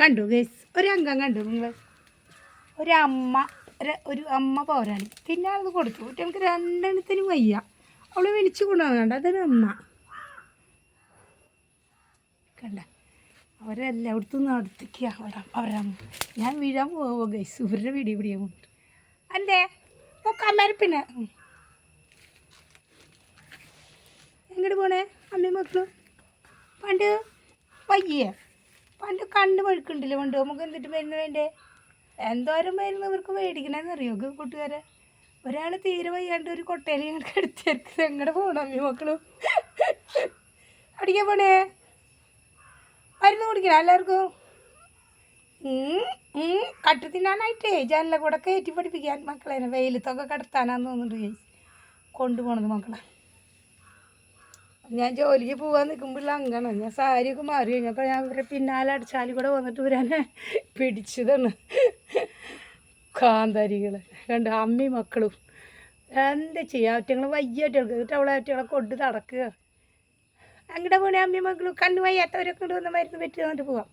കണ്ടു ഗൈസ് ഒരു അംഗം കണ്ടു നിങ്ങൾ? ഒരു അമ്മ ഒരു- അമ്മ പോരാളി പിന്നെ അത് കൊടുത്തു. കുട്ടികൾക്ക് രണ്ടെണ്ണത്തിന് വയ്യ. അവൾ വിളിച്ചു കൊണ്ടുവന്നുണ്ട് അതൊരു അമ്മ. കണ്ട? അവരെല്ലായിടത്തും നടത്തിക്കുക അവര ഞാൻ വീഴാൻ പോവോ ഗൈസ് ഇവരുടെ വീട് പിടിയാൻ പോകുന്നുണ്ട് അല്ലേ? പൊക്കാമേരെ പിന്നെ. എങ്ങോട്ട് പോണേ? അമ്മയും മക്കളും? പണ്ട് വയ്യേ? പണ്ട് കണ്ണ് പഴുക്കുണ്ടല്ലോ കൊണ്ട് നമുക്ക് എന്നിട്ട് മരുന്ന് വേണ്ടേ? എന്തോരം മരുന്ന് ഇവർക്ക് മേടിക്കണമെന്ന് അറിയോ? കൂട്ടുകാരെ ഒരാൾ തീരെ വയ്യാണ്ട് ഒരു കൊട്ടയിൽ ഞങ്ങൾക്ക് എടുത്തേർക്ക് എങ്ങടെ പോകണം അമ്മി മക്കളും? അടിക്കാൻ പോണേ? മരുന്ന് കുടിക്കണം എല്ലാവർക്കും? കട്ട് തിന്നാനായിട്ടേ ജനല കൂടെ കയറ്റി പഠിപ്പിക്കാൻ മക്കളെ വെയിലത്തൊക്കെ കിടത്താനാന്ന് തോന്നുന്നുണ്ട് കൊണ്ടുപോണത് മക്കളെ. ഞാൻ ജോലിക്ക് പോകാൻ നിൽക്കുമ്പോൾ അങ്ങനെ ഞാൻ സാരിയൊക്കെ മാറി കഴിഞ്ഞപ്പോൾ ഞാൻ ഇവരെ പിന്നാലെ അടിച്ചാലും കൂടെ വന്നിട്ട് ഇവരെന്നെ പിടിച്ചതാണ്. കാന്താരികൾ രണ്ട് അമ്മയും മക്കളും. എന്താ ചെയ്യുക ഒറ്റങ്ങൾ വയ്യാറ്റങ്ങൾക്ക് എന്നിട്ട് അവളെ ഒറ്റകളെ കൊണ്ട് നടക്കുക. അങ്ങടെ പോണേ അമ്മയും മക്കളും കണ്ണു വയ്യാത്തവരൊക്കെ കൊണ്ട് വന്ന മരുന്ന് പറ്റി വന്നിട്ട് പോവാം.